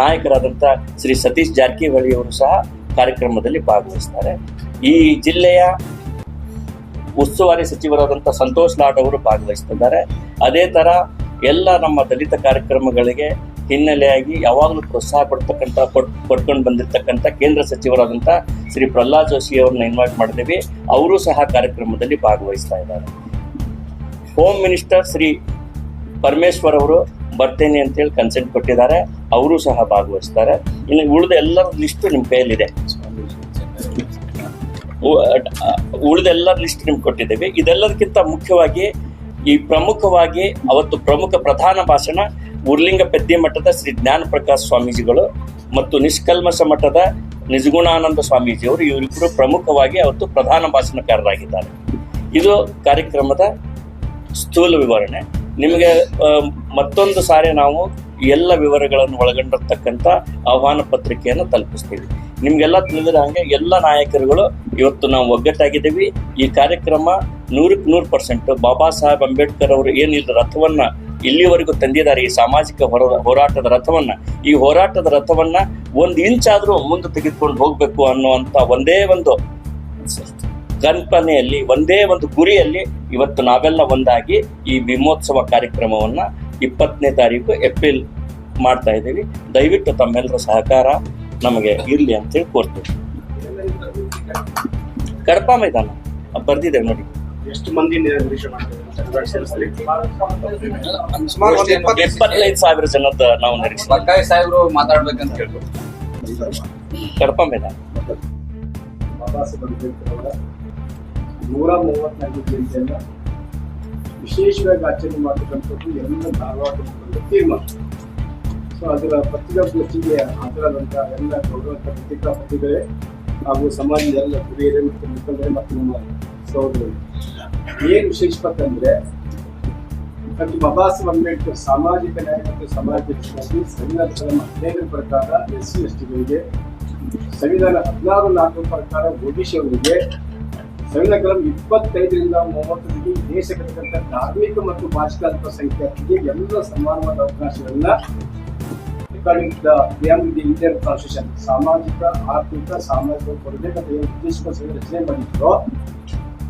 ನಾಯಕರಾದಂತಹ ಶ್ರೀ ಸತೀಶ್ ಜಾರಕಿಹೊಳಿ ಅವರು ಸಹ ಕಾರ್ಯಕ್ರಮದಲ್ಲಿ ಭಾಗವಹಿಸ್ತಾರೆ. ಈ ಜಿಲ್ಲೆಯ ಉಸ್ತುವಾರಿ ಸಚಿವರಾದಂಥ ಸಂತೋಷ್ ಲಾಡ್ ಅವರು ಭಾಗವಹಿಸ್ತಿದ್ದಾರೆ. ಅದೇ ತರ ಎಲ್ಲ ನಮ್ಮ ದಲಿತ ಕಾರ್ಯಕ್ರಮಗಳಿಗೆ ಹಿನ್ನೆಲೆಯಾಗಿ ಯಾವಾಗಲೂ ಪ್ರೋತ್ಸಾಹ ಕೊಡ್ತಕ್ಕಂಥ ಕೊಟ್ ಕೊಟ್ಕೊಂಡು ಬಂದಿರತಕ್ಕಂಥ ಕೇಂದ್ರ ಸಚಿವರಾದಂಥ ಶ್ರೀ ಪ್ರಹ್ಲಾದ್ ಜೋಶಿ ಅವ್ರನ್ನ ಇನ್ವೈಟ್ ಮಾಡಿದ್ದೀವಿ. ಅವರು ಸಹ ಕಾರ್ಯಕ್ರಮದಲ್ಲಿ ಭಾಗವಹಿಸ್ತಾ ಇದ್ದಾರೆ. ಹೋಮ್ ಮಿನಿಸ್ಟರ್ ಶ್ರೀ ಪರಮೇಶ್ವರ್ ಅವರು ಬರ್ತೇನೆ ಅಂತೇಳಿ ಕನ್ಸೆಂಟ್ ಕೊಟ್ಟಿದ್ದಾರೆ. ಅವರು ಸಹ ಭಾಗವಹಿಸ್ತಾರೆ. ಇನ್ನು ಉಳಿದ ಎಲ್ಲರ ಲಿಸ್ಟ್ ನಿಮ್ಮ ಕೈಯಲ್ಲಿದೆ. ಉಳಿದೆಲ್ಲ ಲಿಸ್ಟ್ ನಿಮ್ಗೆ ಕೊಟ್ಟಿದ್ದೇವೆ. ಇದೆಲ್ಲದಕ್ಕಿಂತ ಮುಖ್ಯವಾಗಿ ಈ ಪ್ರಮುಖವಾಗಿ ಅವತ್ತು ಪ್ರಮುಖ ಪ್ರಧಾನ ಭಾಷಣ ಉರ್ಲಿಂಗ ಪೆದ್ದಿ ಮಠದ ಶ್ರೀ ಜ್ಞಾನ ಪ್ರಕಾಶ್ ಸ್ವಾಮೀಜಿಗಳು ಮತ್ತು ನಿಷ್ಕಲ್ಮಶ ಮಠದ ನಿಜಗುಣಾನಂದ ಸ್ವಾಮೀಜಿಯವರು ಇವರಿಬ್ಬರು ಪ್ರಮುಖವಾಗಿ ಅವತ್ತು ಪ್ರಧಾನ ಭಾಷಣಕಾರರಾಗಿದ್ದಾರೆ. ಇದು ಕಾರ್ಯಕ್ರಮದ ಸ್ಥೂಲ ವಿವರಣೆ. ನಿಮಗೆ ಮತ್ತೊಂದು ಸಾರಿ ನಾವು ಎಲ್ಲ ವಿವರಗಳನ್ನು ಒಳಗೊಂಡಿರ್ತಕ್ಕಂಥ ಆಹ್ವಾನ ಪತ್ರಿಕೆಯನ್ನು ತಲುಪಿಸ್ತೀವಿ. ನಿಮಗೆಲ್ಲ ತಿಳಿದಿರ ಹಾಗೆ ಎಲ್ಲ ನಾಯಕರುಗಳು ಇವತ್ತು ನಾವು ಒಗ್ಗಟ್ಟಾಗಿದ್ದೀವಿ. ಈ ಕಾರ್ಯಕ್ರಮ ನೂರಕ್ಕೆ ನೂರು ಪರ್ಸೆಂಟ್. ಬಾಬಾ ಸಾಹೇಬ್ ಅಂಬೇಡ್ಕರ್ ಅವರು ಏನಿಲ್ಲ, ರಥವನ್ನ ಇಲ್ಲಿವರೆಗೂ ತಂದಿದ್ದಾರೆ ಈ ಸಾಮಾಜಿಕ ಹೊರ ಹೋರಾಟದ ರಥವನ್ನ. ಈ ಹೋರಾಟದ ರಥವನ್ನ ಒಂದು ಇಂಚಾದ್ರೂ ಮುಂದೆ ತೆಗೆದುಕೊಂಡು ಹೋಗ್ಬೇಕು ಅನ್ನುವಂತ ಒಂದೇ ಒಂದು ಕಲ್ಪನೆಯಲ್ಲಿ, ಒಂದೇ ಒಂದು ಗುರಿಯಲ್ಲಿ ಇವತ್ತು ನಾವೆಲ್ಲ ಒಂದಾಗಿ ಈ ಭೀಮೋತ್ಸವ ಕಾರ್ಯಕ್ರಮವನ್ನ ಇಪ್ಪತ್ತನೇ ತಾರೀಕು ಏಪ್ರಿಲ್ ಮಾಡ್ತಾ ಇದ್ದೀವಿ. ದಯವಿಟ್ಟು ತಮ್ಮೆಲ್ಲರ ಸಹಕಾರ ನಮಗೆ ಇರಲಿ ಅಂತೇಳಿ ಕೋರ್ತೇವೆ. ಕಡಪ ಮೈದಾನ ಬರ್ದಿದ್ದೇವೆ ನೋಡಿ. ಎಷ್ಟು ಮಂದಿ ಸುಮಾರು ಒಂದು ಇಪ್ಪತ್ತು ಇಪ್ಪತ್ತೈದು ಸಾವಿರ ಜನದ ನಾವು ನಿರೀಕ್ಷೆ. ಬಕ್ಕಾಯಿ ಸಾಹೇಬ್ರು ಮಾತಾಡ್ಬೇಕಂತ ಹೇಳ್ಬೋದು ಕಡಪ ಮೈದಾನ ಬಾಬಾ ಸಾಹೇಬ್ ಅಂಬೇಡ್ಕರ್ ಅವರ ನೂರ ಮೂವತ್ನಾಲ್ಕು ಜಯಂತಿಯನ್ನ ವಿಶೇಷವಾಗಿ ಆಚರಣೆ ಮಾಡತಕ್ಕಂಥದ್ದು ಎಲ್ಲ ಧಾರವಾಡ ತೀರ್ಮಾನ. ಸೊ ಅದರ ಪತ್ರಿಕಾಗೋಷ್ಠಿಗೆ ಹಾಜರಾದಂಥ ಎಲ್ಲ ಗೌರವಂತ ಪತ್ರಿಕಾಪತಿಗಳೇ ಹಾಗೂ ಸಮಾಜದ ಎಲ್ಲ ಹಿರಿಯರೇ ಮತ್ತು ಮುಖಂಡರೇ ಮತ್ತು ನಮ್ಮ ಸಹೋದರರು. ಏನು ವಿಶೇಷ ಅಂದ್ರೆ ಬಾಬಾ ಸಾಹೇಬ್ ಅಂಬೇಡ್ಕರ್ ಸಾಮಾಜಿಕ ನ್ಯಾಯ ಮತ್ತು ಸಮಾಜ ರಕ್ಷಣೆಗೆ ಸಂವಿಧಾನ ಹದಿನೈದರ ಪ್ರಕಾರ ಎಸ್ ಸಿ ಎಸ್ ಟಿಗಳಿಗೆ ಸಂವಿಧಾನ ಹದಿನಾರು ನಾಲ್ಕು ಪ್ರಕಾರ ಒಡಿಶಾವರಿಗೆ ಸಂವಿಧಾನ ಕಲಂ ಇಪ್ಪತ್ತೈದರಿಂದ ಮೂವತ್ತರಿಗೆ ದೇಶಗಳಿಗಂತ ಧಾರ್ಮಿಕ ಮತ್ತು ಭಾಷಿಕ ಅಲ್ಪಸಂಖ್ಯಾತರಿಗೆ ಎಲ್ಲ ಸಮಾನವಾದ ಅವಕಾಶಗಳನ್ನ according the the Indian constitution ಸಾಮಾಜಿಕ, ಆರ್ಥಿಕ, ಸಾಮಾಜಿಕ ಕೊರತೆ ಏನು ಉದ್ದೇಶಕ್ಕೋಸ್ಕರ ರಚನೆ ಮಾಡಿದ್ರು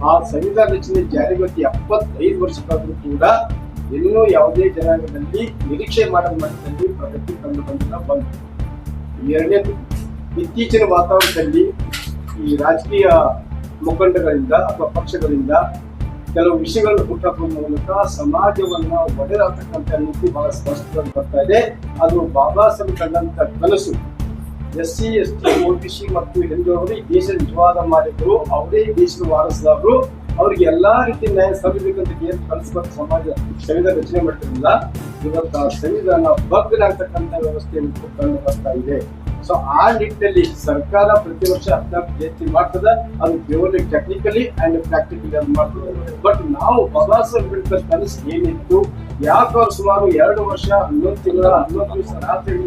ಆ ಸಂವಿಧಾನ ರಚನೆ ಜಾರಿಗೊತ್ತಿ ಎಪ್ಪತ್ತೈದು ವರ್ಷಕ್ಕಾದ್ರೂ ಕೂಡ ಇನ್ನೂ ಯಾವುದೇ ಜನಾಂಗದಲ್ಲಿ ನಿರೀಕ್ಷೆ ಮಾಡದ ಮಟ್ಟದಲ್ಲಿ ಪ್ರಗತಿ ಕಂಡು ಬಂದಿಲ್ಲ ಬಂತು ಎರಡನೇದು ಇತ್ತೀಚಿನ ವಾತಾವರಣದಲ್ಲಿ ಈ ರಾಜಕೀಯ ಮುಖಂಡಗಳಿಂದ ಅಥವಾ ಪಕ್ಷಗಳಿಂದ ಕೆಲವು ವಿಷಯಗಳನ್ನು ಹುಟ್ಟಕೊಂಡ ಮೂಲಕ ಸಮಾಜವನ್ನ ಒಡೆದಾಗ್ತಕ್ಕಂಥ ನೀತಿ ಬಹಳ ಸ್ಪಷ್ಟವಾಗಿ ಬರ್ತಾ ಇದೆ. ಅದು ಬಾಬಾ ಸಾಹೇಬ್ ಕಂಡಂತ ಕನಸು. S C S T C ಮತ್ತು ಹಿಂದುಳಿದವರು ಈ ದೇಶದ ನಿಜವಾದ ಮಾಲೀಕರು ಅವರೇ ದೇಶದ ವಾರಸದಾರರು. ಅವ್ರಿಗೆ ಎಲ್ಲಾ ರೀತಿ ನ್ಯಾಯ ಸಲ್ಲಬೇಕಂತ ಏನು ಕಲಿಸ್ಬೇಕು ಸಮಾಜ ಸಂವಿಧಾನ ರಚನೆ ಮಾಡ್ತಿರಲಿಲ್ಲ ಇವತ್ತು ಆ ಸಂವಿಧಾನ ಬಗ್ಗನಾಗ್ತಕ್ಕಂಥ ವ್ಯವಸ್ಥೆ ಕಂಡು ಬರ್ತಾ ಇದೆ. ಸೊ ಆ ನಿಟ್ಟಿನಲ್ಲಿ ಸರ್ಕಾರ ಪ್ರತಿ ವರ್ಷ ಹದಿನಾಲ್ಕು ಜಯಂತಿ ಮಾಡ್ತದ. ಅದು ಕೇವಲ ಟೆಕ್ನಿಕಲಿ ಅಂಡ್ ಪ್ರಾಕ್ಟಿಕಲಿ ಅದು ಮಾಡ್ತದೆ. ಬಟ್ ನಾವು ಬಾಬಾ ಸಾಹೇಬ್ ಅಂಬೇಡ್ಕರ್ ಕನಸು ಏನಿತ್ತು? ಯಾಕೆ ಸುಮಾರು ಎರಡು ವರ್ಷ, ಹನ್ನೊಂದು ತಿಂಗಳ, ಹನ್ನೊಂದು ದಿವಸ ರಾತ್ರಿ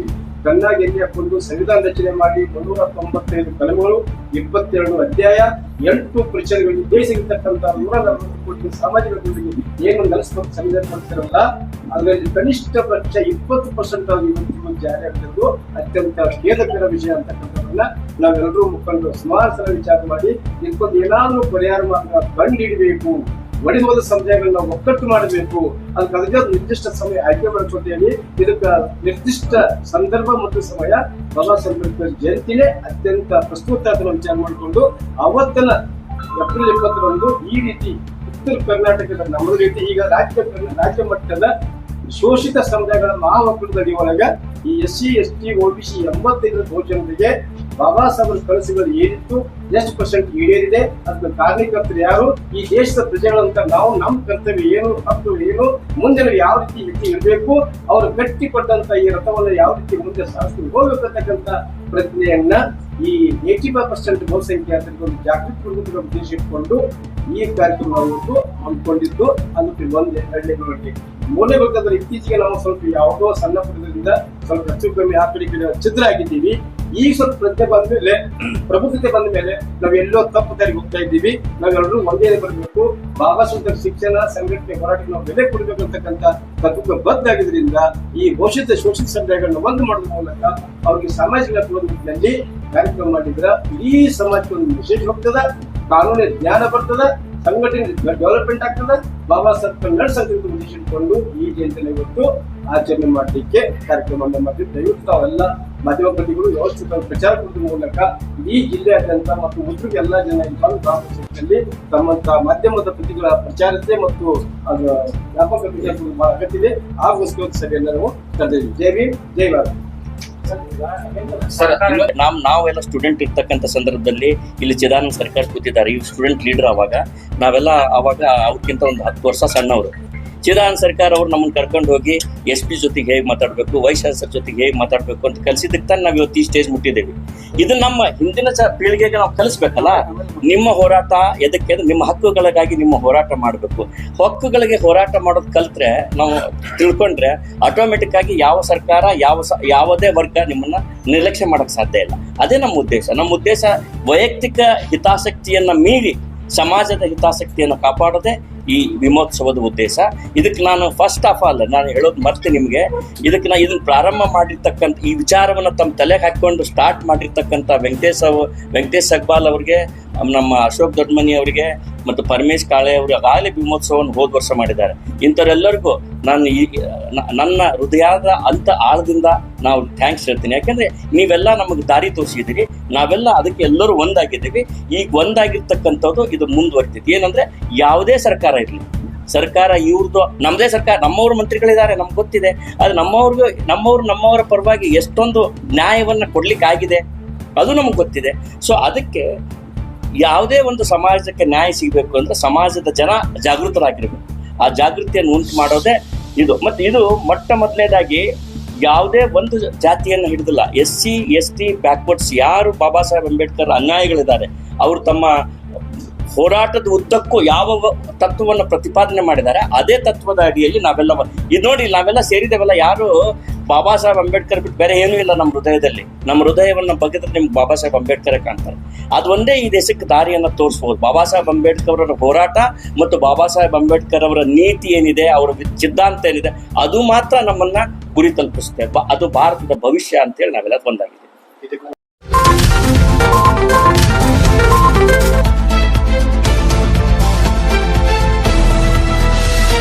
ಎಣ್ಣೆ ಹಾಕೊಂಡು ಸಂವಿಧಾನ ರಚನೆ ಮಾಡಿ ಮುನ್ನೂರ ತೊಂಬತ್ತೈದು ಕಲಮಗಳು ಇಪ್ಪತ್ತೆರಡು ಅಧ್ಯಾಯ, ಎಂಟು ಪ್ರಚನೆಗಳು ದೇಶಗಿರ್ತಕ್ಕಂಥ ನೂರ ನಲವತ್ತು ಕೋಟಿ ಸಾಮಾಜಿಕ ಏನು ನೆಲೆಸ್ಬೇಕು ಸಂವಿಧಾನ ಕೊಡ್ತಿರಲ್ಲ ಅದರಲ್ಲಿ ಕನಿಷ್ಠ ಪಕ್ಷ ಇಪ್ಪತ್ತು ಪರ್ಸೆಂಟ್ ಆಗಿ ಜಾರಿ ಆಗ್ತಿರೋದು ಅತ್ಯಂತ ಖೇದಕರ ವಿಷಯ ಅಂತಕ್ಕಂಥದ್ದನ್ನ ನಾವೆಲ್ಲರೂ ಮುಖಂಡರು ಸುಮಾರು ವಿಚಾರ ಮಾಡಿ, ಇದಕ್ಕೊಂದು ಏನಾದರೂ ಪರಿಹಾರ ಮಾರ್ಗ ಕಂಡು ಹಿಡಿಬೇಕು. ಒಡೆದು ಹೋದ ಸಮುದಾಯಗಳನ್ನ ಒಕ್ಕಟ್ಟು ಮಾಡಬೇಕು. ಅದಕ್ಕೆ ಅದಕ್ಕೆ ನಿರ್ದಿಷ್ಟ ಸಮಯ ಆಯ್ಕೆ ಮಾಡ್ಕೊತೇವೆ ಇದಕ್ಕೆ ನಿರ್ದಿಷ್ಟ ಸಂದರ್ಭ ಮತ್ತು ಸಮಯ ಬಾಬಾ ಸಾಹೇಬ್ ಅಂಬೇಡ್ಕರ್ ಜಯಂತಿನೇ ಅತ್ಯಂತ ಪ್ರಸ್ತುತ ಅದನ್ನು ವಿಚಾರ ಮಾಡಿಕೊಂಡು ಅವತ್ತನ ಏಪ್ರಿಲ್ ಇಪ್ಪತ್ತರಂದು ಈ ರೀತಿ ಉತ್ತರ ಕರ್ನಾಟಕದ ನಮ್ಮ ರೀತಿ ಈಗ ರಾಜ್ಯ ರಾಜ್ಯ ಮಟ್ಟದ ಶೋಷಿತ ಸಮುದಾಯಗಳ ಮಹಾಒಕ್ಕೂಟದ ಒಳಗೆ ಈ S C, S T C ಎಂಬತ್ತೈದು ಘೋಷಣೆಗೆ ಬಾಬಾ ಸಾಹೇಬರ ಕನಸುಗಳು ಏನಿತ್ತು, ಎಷ್ಟು ಪರ್ಸೆಂಟ್ ಈಡೇರಿದೆ, ಅದಕ್ಕೆ ಕಾರ್ಯಕರ್ತರು ಯಾರು, ಈ ದೇಶದ ಪ್ರಜೆಗಳಂತ ನಾವು, ನಮ್ಮ ಕರ್ತವ್ಯ ಏನು ಹಕ್ಕು ಏನು, ಮುಂದೆ ಯಾವ ರೀತಿ ವ್ಯಕ್ತಿ ಇರಬೇಕು, ಅವರು ಕಟ್ಟಿಕೊಟ್ಟಂತ ಈ ರಥವನ್ನು ಯಾವ ರೀತಿ ಮುಂದೆ ಸಾಧಿಸಿ ಹೋಗ್ಬೇಕಂತಕ್ಕಂಥ ಪ್ರಜ್ಞೆಯನ್ನ ಈ ಏಟಿ ಫೈವ್ ಪರ್ಸೆಂಟ್ ಬಹುಸಂಖ್ಯಾತರಿಗೆ ಒಂದು ಜಾಗೃತಿ ಕೊಡುವುದರ ಉದ್ದೇಶ ಇಟ್ಕೊಂಡು ಈ ಕಾರ್ಯಕ್ರಮ ಇವತ್ತು ಹಮ್ಮಿಕೊಂಡಿದ್ದು, ಅದಕ್ಕೆ ಒಂದು ಎರಡನೇ ಮೂರನೇ ಬೆಳಗಾದ್ರೆ ಇತ್ತೀಚೆಗೆ ನಾವು ಸ್ವಲ್ಪ ಯಾವುದೋ ಸಣ್ಣ ಪುಟ್ಟದಿಂದ ಸ್ವಲ್ಪ ಹೆಚ್ಚು ಕಮ್ಮಿ ಆ ಕಡೆ ಕಡೆ ಛಿದ್ರ ಆಗಿದ್ದೀವಿ ಈಗ ಸ್ವಲ್ಪ ಪ್ರಜ್ಞೆ ಬಂದ ಮೇಲೆ, ಪ್ರಬುದ್ಧತೆ ಬಂದ ಮೇಲೆ ನಾವ್ ಎಲ್ಲೋ ತಪ್ಪು ದಾರಿಗೆ ಹೋಗ್ತಾ ಇದ್ದೀವಿ. ನಾವೆಲ್ಲರೂ ಒಂದೇ ಬರಬೇಕು. ಬಾಬಾ ಸುಂದರ್ ಶಿಕ್ಷಣ ಸಂಘಟನೆ ಹೋರಾಟ ನಾವು ಬೆಲೆ ಕೊಡಬೇಕು ಅಂತಕ್ಕಂಥ ತತ್ವಕ್ಕೆ ಬದ್ಧಾಗಿದ್ರಿಂದ ಈ ಘೋಷಿತ ಶೋಷಿತ ಸಮುದಾಯಗಳನ್ನ ಒಂದು ಮಾಡುವ ಮೂಲಕ ಅವ್ರಿಗೆ ಸಾಮಾಜಿಕ ಕಾರ್ಯಕ್ರಮ ಮಾಡಿದ್ರ ಇಡೀ ಸಮಾಜಕ್ಕೆ ಒಂದು ಮೆಸೇಜ್ ಹೋಗ್ತದ. ಕಾನೂನಿನ ಜ್ಞಾನ ಬರ್ತದ. ಸಂಘಟನೆ ಡೆವಲಪ್ಮೆಂಟ್ ಆಗ್ತದೆ. ಬಾಬಾ ಸಾಹೇಬ್ ಕನ್ನಡ ಸಂಘಟನೆ ಇಟ್ಕೊಂಡು ಈ ಜಯಂತಿನ ಇವತ್ತು ಆಚರಣೆ ಮಾಡಲಿಕ್ಕೆ ಕಾರ್ಯಕ್ರಮವನ್ನು ಮಾಡಿ ದಯವಿಟ್ಟು ತಾವೆಲ್ಲ ಮಾಧ್ಯಮ ಪ್ರತಿಗಳು ವ್ಯವಸ್ಥಿತವಾಗಿ ಪ್ರಚಾರ ಕೊಡುವ ಮೂಲಕ ಈ ಜಿಲ್ಲೆಯಾದ್ಯಂತ ಮತ್ತು ಉತ್ತರ ಎಲ್ಲ ಜನ ಭಾಗವಹಿಸಿದಲ್ಲಿ ತಮ್ಮಂತ ಮಾಧ್ಯಮದ ಪ್ರತಿಗಳ ಪ್ರಚಾರತೆ ಮತ್ತು ಅದು ವ್ಯಾಪಕ ಪ್ರಚಾರ ಬಹಳ ಅಗತ್ಯ ಇದೆ. ಆ ಗೋಸ್ಕರ ಸಭೆಯನ್ನು ನಾವು ಕರೆದಿದ್ದೀವಿ. ಜೈ ಭೀಮ್, ಜೈ ಭಾರತ್. ಸರ್ ನಾವು ನಾವೆಲ್ಲ ಸ್ಟೂಡೆಂಟ್ ಇರ್ತಕ್ಕಂಥ ಸಂದರ್ಭದಲ್ಲಿ ಇಲ್ಲಿ ಚಿದಾನಂದ ಸರ್ಕಾರ ಕೂತಿದ್ದಾರೆ. ಈ ಸ್ಟೂಡೆಂಟ್ ಲೀಡರ್ ಅವಾಗ ನಾವೆಲ್ಲ ಅವಾಗ ಅವ್ರಿಗಿಂತ ಒಂದು ಹತ್ತು ವರ್ಷ ಸಣ್ಣವರು. ಚಿದಾನಂದ ಸರ್ಕಾರ ಅವ್ರು ನಮ್ಮನ್ನು ಕರ್ಕೊಂಡು ಹೋಗಿ ಎಸ್ ಪಿ ಜೊತೆಗೆ ಹೇಗೆ ಮಾತಾಡಬೇಕು ವೈಸ್ ಚಾನ್ಸಲರ್ ಜೊತೆಗೆ ಹೇಗೆ ಮಾತಾಡಬೇಕು ಅಂತ ಕಲಿಸಿದ್ದಕ್ಕೆ ತಾನೆ ನಾವು ಇವತ್ತು ಈ ಸ್ಟೇಜ್ ಮುಟ್ಟಿದ್ದೇವೆ. ಇದು ನಮ್ಮ ಹಿಂದಿನ ಚ ಪೀಳಿಗೆಗೆ ನಾವು ಕಲಿಸ್ಬೇಕಲ್ಲ? ನಿಮ್ಮ ಹೋರಾಟ ಎದಕ್ಕೆ ನಿಮ್ಮ ಹಕ್ಕುಗಳಿಗಾಗಿ ನಿಮ್ಮ ಹೋರಾಟ ಮಾಡಬೇಕು. ಹಕ್ಕುಗಳಿಗೆ ಹೋರಾಟ ಮಾಡೋದು ಕಲಿತ್ರೆ ನಾವು ತಿಳ್ಕೊಂಡ್ರೆ ಆಟೋಮೆಟಿಕ್ ಆಗಿ ಯಾವ ಸರ್ಕಾರ, ಯಾವ ಯಾವುದೇ ವರ್ಗ ನಿಮ್ಮನ್ನ ನಿರ್ಲಕ್ಷ್ಯ ಮಾಡಕ್ ಸಾಧ್ಯ ಇಲ್ಲ. ಅದೇ ನಮ್ಮ ಉದ್ದೇಶ. ನಮ್ಮ ಉದ್ದೇಶ ವೈಯಕ್ತಿಕ ಹಿತಾಸಕ್ತಿಯನ್ನ ಮೀರಿ ಸಮಾಜದ ಹಿತಾಸಕ್ತಿಯನ್ನು ಕಾಪಾಡೋದೇ ಈ ವಿಮೋತ್ಸವದ ಉದ್ದೇಶ. ಇದಕ್ಕೆ ನಾನು ಫಸ್ಟ್ ಆಫ್ ಆಲ್ ನಾನು ಹೇಳೋದು ಮತ್ತೆ ನಿಮಗೆ. ಇದಕ್ಕೆ ನಾನು ಇದನ್ನು ಪ್ರಾರಂಭ ಮಾಡಿರ್ತಕ್ಕಂಥ ಈ ವಿಚಾರವನ್ನು ತಮ್ಮ ತಲೆಗೆ ಹಾಕಿಕೊಂಡು ಸ್ಟಾರ್ಟ್ ಮಾಡಿರ್ತಕ್ಕಂಥ ವೆಂಕಟೇಶ್ ವೆಂಕಟೇಶ್ ಅಗ್ಬಾಲ್ ಅವರಿಗೆ, ನಮ್ಮ ಅಶೋಕ್ ದೊಡ್ಡಮನಿ ಅವರಿಗೆ ಮತ್ತು ಪರಮೇಶ್ ಕಾಳೆ ಅವರು ಆಗಲೇ ಭೀಮೋತ್ಸವವನ್ನು ಹೋದ ವರ್ಷ ಮಾಡಿದ್ದಾರೆ. ಇಂಥವರೆಲ್ಲರಿಗೂ ನಾನು ಈ ನನ್ನ ಹೃದಯದ ಅಂತ ಆಳದಿಂದ ನಾವು ಥ್ಯಾಂಕ್ಸ್ ಹೇಳ್ತೀನಿ. ಯಾಕೆಂದ್ರೆ ನೀವೆಲ್ಲ ನಮಗೆ ದಾರಿ ತೋರಿಸಿದ್ದೀರಿ. ನಾವೆಲ್ಲ ಅದಕ್ಕೆ ಎಲ್ಲರೂ ಒಂದಾಗಿದ್ದೀವಿ. ಈಗ ಒಂದಾಗಿರ್ತಕ್ಕಂಥದ್ದು ಇದು ಮುಂದುವರಿತೈತಿ. ಏನಂದ್ರೆ ಯಾವುದೇ ಸರ್ಕಾರ ಇರಲಿ. ಸರ್ಕಾರ ಇವ್ರದ್ದು ನಮ್ಮದೇ ಸರ್ಕಾರ, ನಮ್ಮವ್ರ ಮಂತ್ರಿಗಳಿದ್ದಾರೆ, ನಮ್ಗೆ ಗೊತ್ತಿದೆ. ಅದು ನಮ್ಮವ್ರಿಗೂ, ನಮ್ಮವ್ರು ನಮ್ಮವರ ಪರವಾಗಿ ಎಷ್ಟೊಂದು ನ್ಯಾಯವನ್ನು ಕೊಡ್ಲಿಕ್ಕೆ ಆಗಿದೆ ಅದು ನಮ್ಗೆ ಗೊತ್ತಿದೆ. ಸೊ ಅದಕ್ಕೆ ಯಾವುದೇ ಒಂದು ಸಮಾಜಕ್ಕೆ ನ್ಯಾಯ ಸಿಗಬೇಕು ಅಂದ್ರೆ ಸಮಾಜದ ಜನ ಜಾಗೃತರಾಗಿರ್ಬೇಕು. ಆ ಜಾಗೃತಿಯನ್ನು ಉಂಟು ಮಾಡೋದೇ ಇದು. ಮತ್ತೆ ಇದು ಮೊಟ್ಟ ಮೊದಲನೇದಾಗಿ ಯಾವುದೇ ಒಂದು ಜಾತಿಯನ್ನು ಹಿಡಿದಿಲ್ಲ. S C S T backwards ಯಾರು ಬಾಬಾ ಸಾಹೇಬ್ ಅಂಬೇಡ್ಕರ್ ಅನ್ಯಾಯಗಳಿದ್ದಾರೆ. ಅವರು ತಮ್ಮ ಹೋರಾಟದ ಉದ್ದಕ್ಕೂ ಯಾವ ತತ್ವವನ್ನು ಪ್ರತಿಪಾದನೆ ಮಾಡಿದ್ದಾರೆ, ಅದೇ ತತ್ವದ ಅಡಿಯಲ್ಲಿ ನಾವೆಲ್ಲ ಇದು ನೋಡಿ ನಾವೆಲ್ಲ ಸೇರಿದೇವಲ್ಲ ಯಾರು ಬಾಬಾ ಸಾಹೇಬ್ ಅಂಬೇಡ್ಕರ್ ಬಿಟ್ಟು ಬೇರೆ ಏನೂ ಇಲ್ಲ ನಮ್ಮ ಹೃದಯದಲ್ಲಿ. ನಮ್ಮ ಹೃದಯವನ್ನು ಬಗೆದ್ರೆ ನಿಮ್ಗೆ ಬಾಬಾ ಸಾಹೇಬ್ ಅಂಬೇಡ್ಕರ್ ಕಾಣ್ತಾರೆ. ಅದು ಒಂದೇ ಈ ದೇಶಕ್ಕೆ ದಾರಿಯನ್ನು ತೋರಿಸ್ಬೋದು. ಬಾಬಾ ಸಾಹೇಬ್ ಅಂಬೇಡ್ಕರ್ ಅವರ ಹೋರಾಟ ಮತ್ತು ಬಾಬಾ ಸಾಹೇಬ್ ಅಂಬೇಡ್ಕರ್ ಅವರ ನೀತಿ ಏನಿದೆ, ಅವರ ಸಿದ್ಧಾಂತ ಏನಿದೆ, ಅದು ಮಾತ್ರ ನಮ್ಮನ್ನ ಗುರಿ ತಲುಪಿಸುತ್ತೆ. ಅದು ಭಾರತದ ಭವಿಷ್ಯ ಅಂತೇಳಿ ನಾವೆಲ್ಲ ಒಂದಾಗಿದೆ